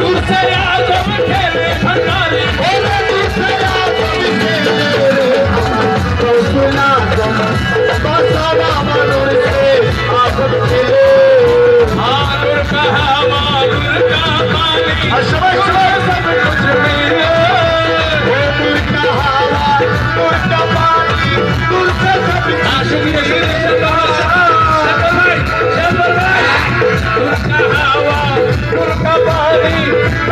तुझसे आज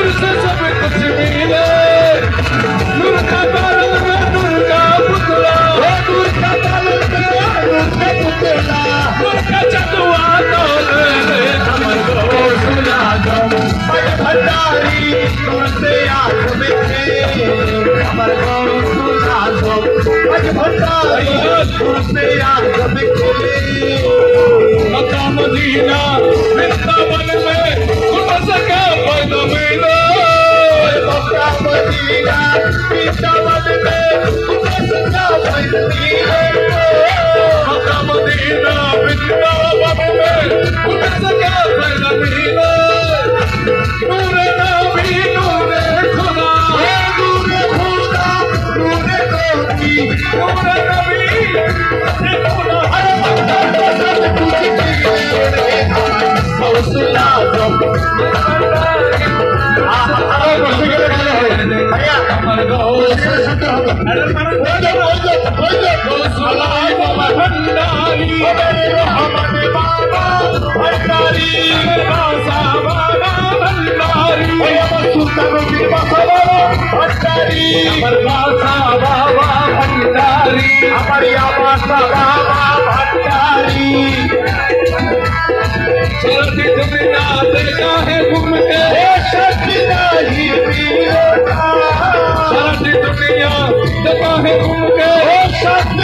उनसे सब कुछ मिले नूर का तारक में नूर का पुतला हो नूर का तारक में नूर का पुतला नूर का चतुआ तो ले हमको सुना दो अरे भंडारी नूर से आँख में हमको सुना दो अरे भंडारी नूर से आँख में मका मदीना हौसला दो بابا ڀنڊاري ڀنڊاري توهان گم ڪيو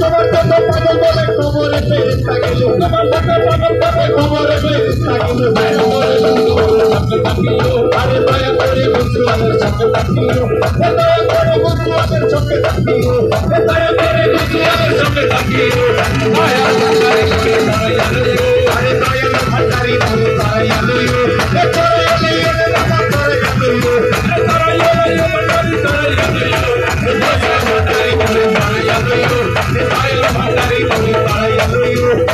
তোমার কত পাগল বলে খবরে পেয়ে থাকিল তোমার কত পাগল বলে খবরে পেয়ে থাকিল আরে দয়া করে বন্ধু আমার সঙ্গে থাকিল দয়া করে বন্ধু আমার সঙ্গে থাকিল দয়া করে বন্ধু আমার সঙ্গে থাকিল দয়া করে বন্ধু আমার সঙ্গে থাকিল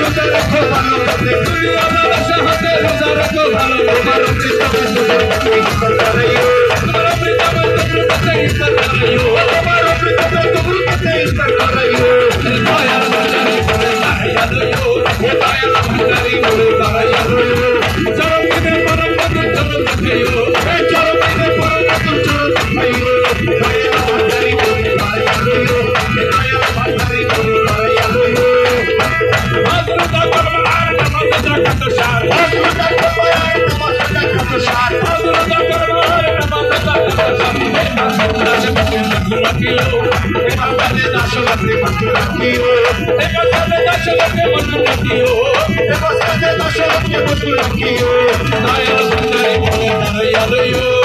تو کي کوا نٿو ڏي کولي اها ساهه ته لزار کو بھالو نٿو ڏي ستا شي ستا ريو پتا I'm not going to be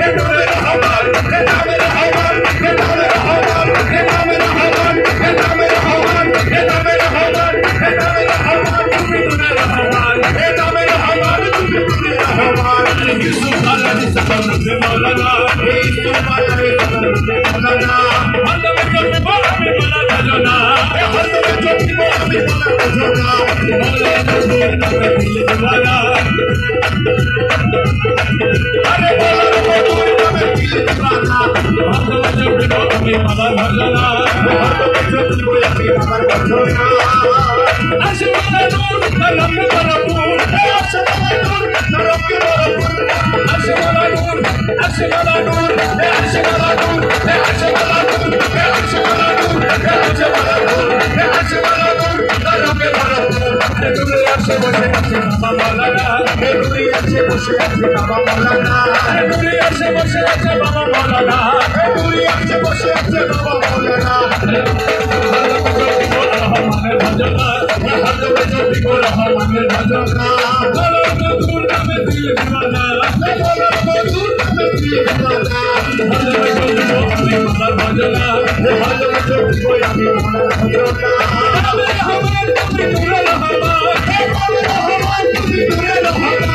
Get out বসে আছে বাবা মৌলানা ডুবলি আছে বসে আছে বাবা মৌলানা ডুবলি আছে বসে আছে বাবা মৌলানা हमें भजना हर जगह जो बिको रहा हमें भजना बोलो तो दूर हमें दिल भजना बोलो तो दूर हमें दिल भजना हर जगह जो बिको हमें हमारा भजना हर जगह जो बिको हमें हमारा भजना हमें हमें दूर रहा हमारा हमें हमें दूर रहा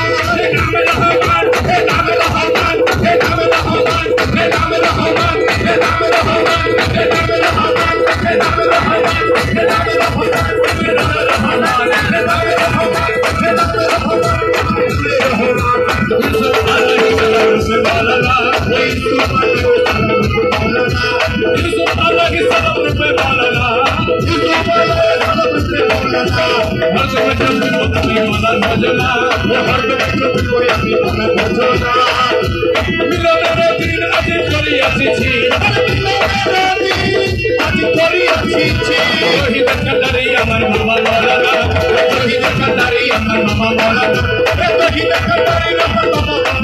আমার মামা বলারা আমার মামা বলারা আমার মামা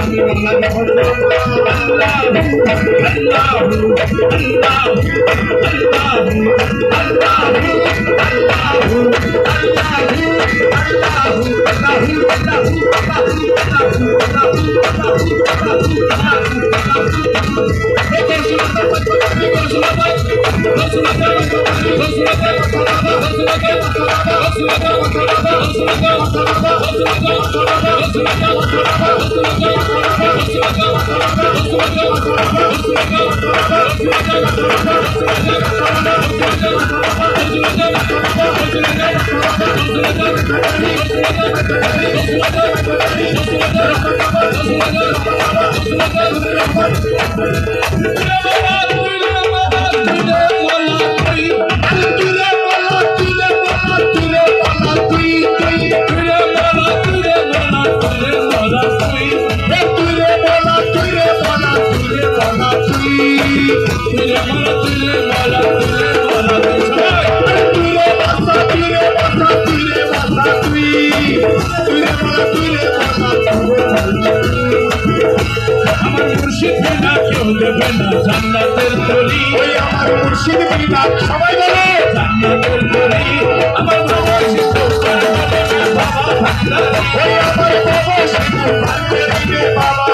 Allah やった! জান্নাত সবাই বলো জান্নাতের গলি আমার বাবা শিশু বাবা বাবা আমার বাবা শিশু বাবা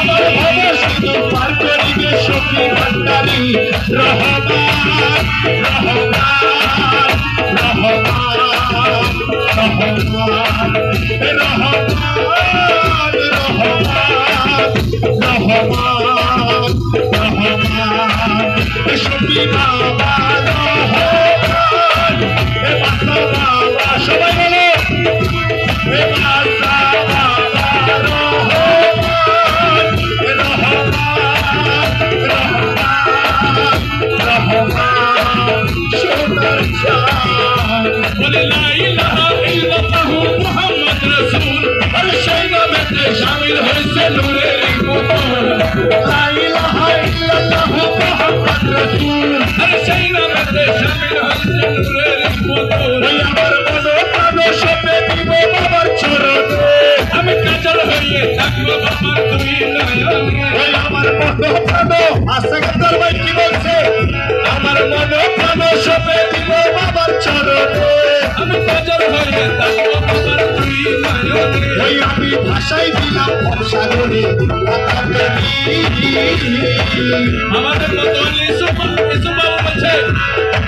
আমার ভাব শুধু পার করিবে সখী ভান্ডারি রহমান রহমান রহমান রহমান রহমান রহমান রহমান সখী বাবা রহমান এ বাবা প্রাণ আসে গেদার ভাই কি বলছে? আমার মনো প্রাণ সপে দিব বাবার চরণে। আমি হয়ে থাকব বাবার ওই আমি ভাষাই দিলাম সাগরে আমাদের মতো ইসুফা ইসুফা বলছে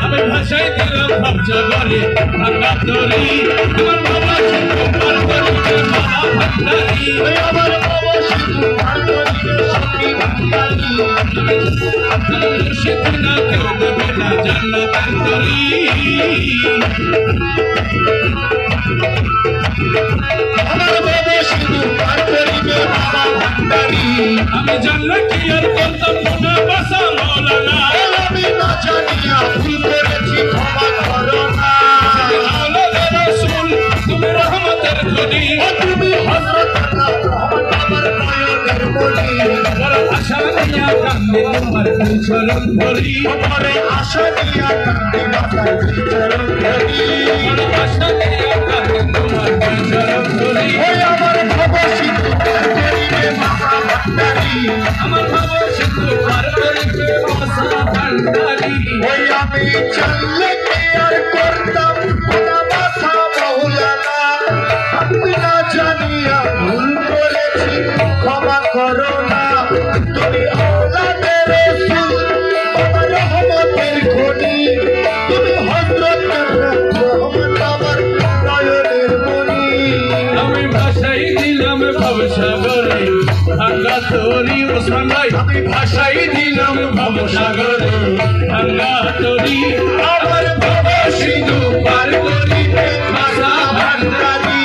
আমি ভাষাই দিলাম সব জগরে ভাঙা তরি আমার বাবা সিন্ধু পার করিবে বাবা ভান্ডারি। আমার বাবা শুধু পার করিবে সখী ভান্ডারি। মুর্শিদ না কেউ দেবে না জান্নাতের তরি আমার বাবা শুধু পার করিবে বাবা ভান্ডারি। আমি জান্নাতি আর করতাম না বাসা মৌলানা চরণ ধরি ওপরে আশা দিয়া কান্দি মাথায় চরণ ধরি আশা নিয়া কান্দে তোমার চরণ ধরি ওই আমার বাবা শুধু করিবে বাবা ভান্ডারি আমার ভান্ডারি ওই আমি চললে কি আর করতাম খোদা মাথা মৌলানা আমি না জানিয়া ভুল করেছি ক্ষমা করো না তুমি আওলাদের রাসূল আমার রহমতের খনি ওসমান ভাই ভাষাই দিলাম ভবসাগরে। ভাঙ্গা তরি আমার বাবা সিন্ধু পার করিবে ভাষা ভান্ডারি।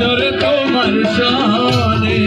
সমাদরে তোমার সনে